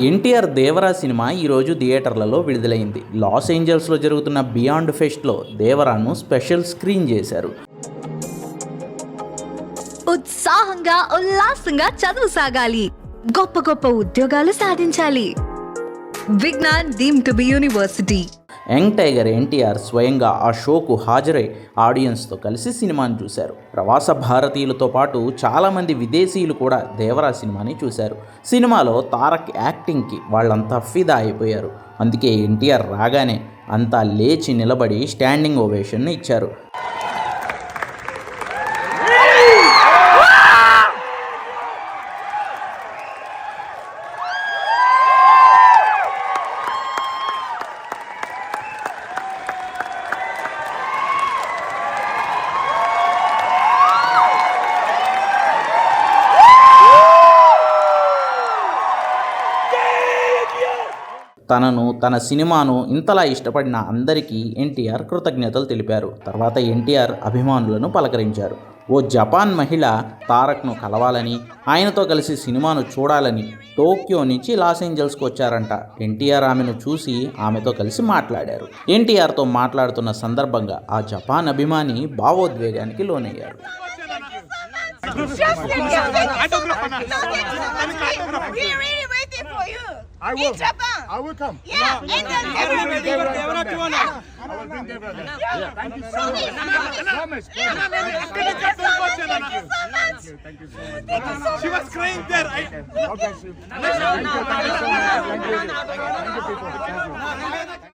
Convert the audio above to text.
NTR Devara cinema ఈరోజు థియేటర్లలో విడుదలైంది. లాస్ ఏంజల్స్లో జరుగుతున్న బియాండ్ ఫెస్ట్లో దేవరాను స్పెషల్ స్క్రీన్ చేశారు. ఉత్సాహంగా ఉల్లాసంగా చదువు సాగాలి. గొప్ప గొప్ప ఉద్యోగాలు సాధించాలి. Vignan deem to be university. Young tiger NTR స్వయంగా ఆ షోకు హాజరై ఆడియన్స్తో కలిసి సినిమాను చూశారు. ప్రవాస భారతీయులతో పాటు చాలామంది విదేశీయులు కూడా దేవరా సినిమాని చూశారు. సినిమాలో తారక్ యాక్టింగ్కి వాళ్ళంతా ఫిదా అయిపోయారు. అందుకే ఎన్టీఆర్ రాగానే అంతా లేచి నిలబడి స్టాండింగ్ ఓవేషన్ ఇచ్చారు. తనను తన సినిమాను ఇంతలా ఇష్టపడిన అందరికీ ఎన్టీఆర్ కృతజ్ఞతలు తెలిపారు. తర్వాత ఎన్టీఆర్ అభిమానులను పలకరించారు. ఓ జపాన్ మహిళ తారక్ను కలవాలని ఆయనతో కలిసి సినిమాను చూడాలని టోక్యో నుంచి లాస్ ఏంజల్స్కి వచ్చారంట. ఎన్టీఆర్ ఆమెను చూసి ఆమెతో కలిసి మాట్లాడారు. ఎన్టీఆర్తో మాట్లాడుతున్న సందర్భంగా ఆ జపాన్ అభిమాని భావోద్వేగానికి లోనయ్యారు. I will. I will come. Yeah, in the I will bring Deborah. Will bring I will bring Deborah there. Yeah. Thank you so much. Promise. Thank you so much. Thank you so much. Thank you so much. Thank you so She was crying there. I, God bless you. Thank you. Thank you so much. Thank you. Thank you. Thank you.